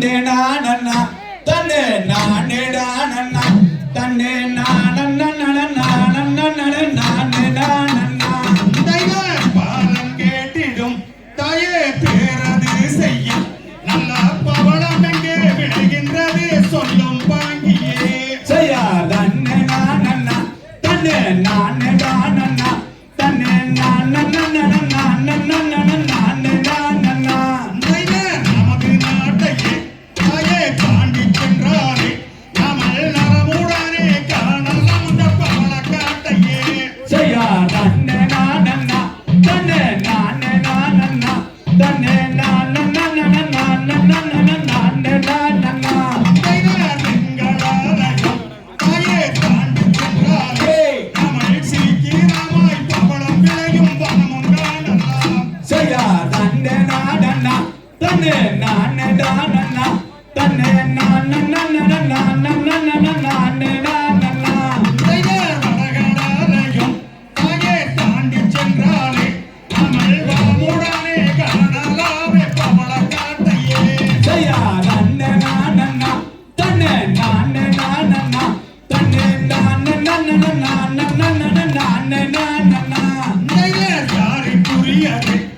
they're not தன்னு நான் நான் நான் தன்னு நான் நான் நான் நான் நான் நான் நான் நான் Yeah.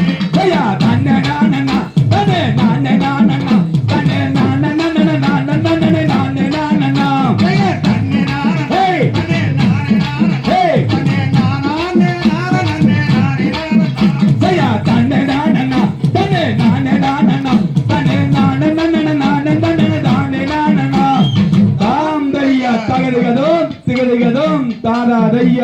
大爷